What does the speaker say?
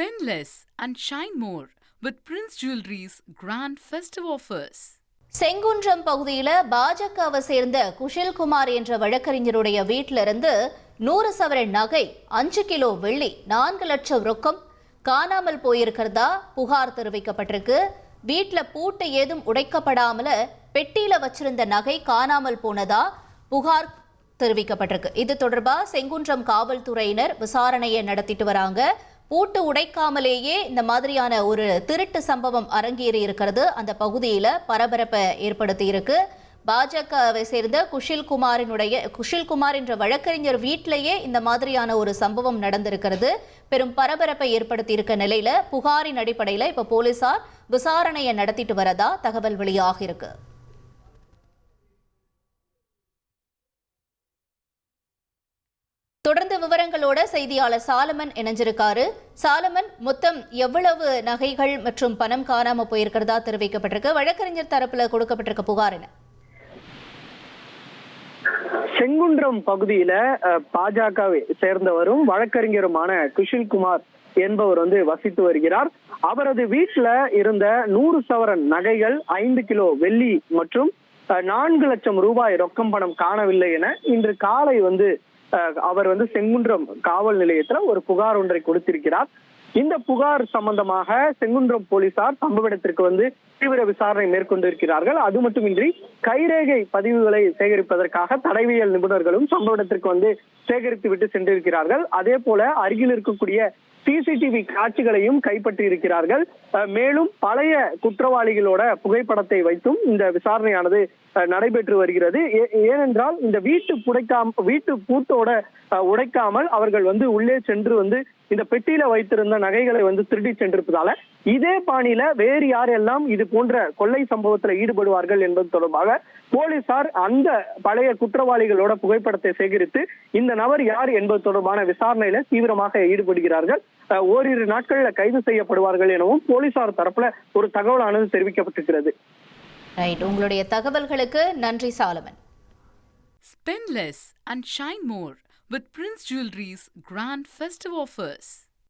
Spend less and shine more with Prince Jewelry's grand festive offers. Sengundram பகுதியில் பாஜகவை சேர்ந்த குஷில்குமார் என்ற வழக்கறிஞருடைய வீட்டிலிருந்து நூறு சவரன் நகை அஞ்சு கிலோ வெள்ளி நான்கு லட்சம் ரொக்கம் காணாமல் போயிருக்கிறதா புகார் தெரிவிக்கப்பட்டிருக்கு. வீட்டில் பூட்டு ஏதும் உடைக்கப்படாமல பெட்டியில் வச்சிருந்த நகை காணாமல் போனதா புகார் தெரிவிக்கப்பட்டிருக்கு. இது தொடர்பாக செங்குன்றம் காவல்துறையினர் விசாரணையை நடத்திட்டு வராங்க. பூட்டு உடைக்காமலேயே இந்த மாதிரியான ஒரு திருட்டு சம்பவம் அரங்கேறி இருக்கிறது. அந்த பகுதியில் பரபரப்பை ஏற்படுத்தி இருக்கு. பாஜகவை சேர்ந்த குஷில்குமாரினுடைய குஷில்குமார் என்ற வழக்கறிஞர் வீட்டிலேயே இந்த மாதிரியான ஒரு சம்பவம் நடந்திருக்கிறது. பெரும் பரபரப்பை ஏற்படுத்தி இருக்க நிலையில புகாரின் அடிப்படையில் இப்போ போலீசார் விசாரணையை நடத்திட்டு வரதா தகவல் வெளியாகிருக்கு தொடர்ந்து விவரங்களோட செய்தியாளர் சாலமன் இணைஞ்சிருக்காரு. சாலமன் மொத்தம் எவ்வளவு நகைகள் மற்றும் பணம் காணாம போயிருக்கிறதா தெரிவிக்கப்பட்டிருக்கு. வழக்கறிஞர் தரப்புல கொடுக்கப்பட்டிருக்க புகார் என்ன? செங்குன்றம் பகுதியில பாஜகவை சேர்ந்தவரும் வழக்கறிஞருமான குஷில்குமார் என்பவர் வந்து வசித்து வருகிறார். அவரது வீட்டுல இருந்த நூறு சவரன் நகைகள் ஐந்து கிலோ வெள்ளி மற்றும் நான்கு லட்சம் ரூபாய் ரொக்கம் பணம் காணவில்லை என இன்று காலை வந்து அவர் வந்து செங்குன்றம் காவல் நிலையத்துல ஒரு புகார் ஒன்றை கொடுத்திருக்கிறார். இந்த புகார் சம்பந்தமாக செங்குன்றம் போலீசார் சம்பவ இடத்திற்கு வந்து தீவிர விசாரணை மேற்கொண்டிருக்கிறார்கள். அது மட்டுமின்றி கைரேகை பதிவுகளை சேகரிப்பதற்காக தடவியல் நிபுணர்களும் சம்பவ இடத்திற்கு வந்து சேகரித்து விட்டு சென்றிருக்கிறார்கள். அதே போல அருகில் இருக்கக்கூடிய சிசிடிவி காட்சிகளையும் கைப்பற்றி இருக்கிறார்கள் மேலும் பழைய குற்றவாளிகளோட புகைப்படத்தை வைத்தும் இந்த விசாரணையானது நடைபெற்று வருகிறது. ஏனென்றால் இந்த வீட்டு புடைக்காம வீட்டு பூட்டோட உடைக்காமல் அவர்கள் வந்து உள்ளே சென்று வந்து இந்த பெட்டியில வைத்திருந்த நகைகளை வந்து திருடி சென்றிருப்பதால இதே பாணியில வேறு யாரெல்லாம் இது போன்ற கொள்ளை சம்பவத்துல ஈடுபடுவார்கள் என்பது தொடர்பாக போலீசார் அந்த பழைய குற்றவாளிகளோட புகைப்படத்தை சேகரித்து இந்த நபர் யார் என்பது தொடர்பான விசாரணையில தீவிரமாக ஈடுபடுகிறார்கள். ஓரிரு நாட்கள்ல கைது செய்யப்படுவார்கள் எனவும் போலீசார் தரப்புல ஒரு தகவலானது தெரிவிக்கப்பட்டிருக்கிறது. ரைட் உங்களுடைய தகவல்களுக்கு நன்றி Solomon. Spend less and shine more with Prince Jewelry's grand festive offers.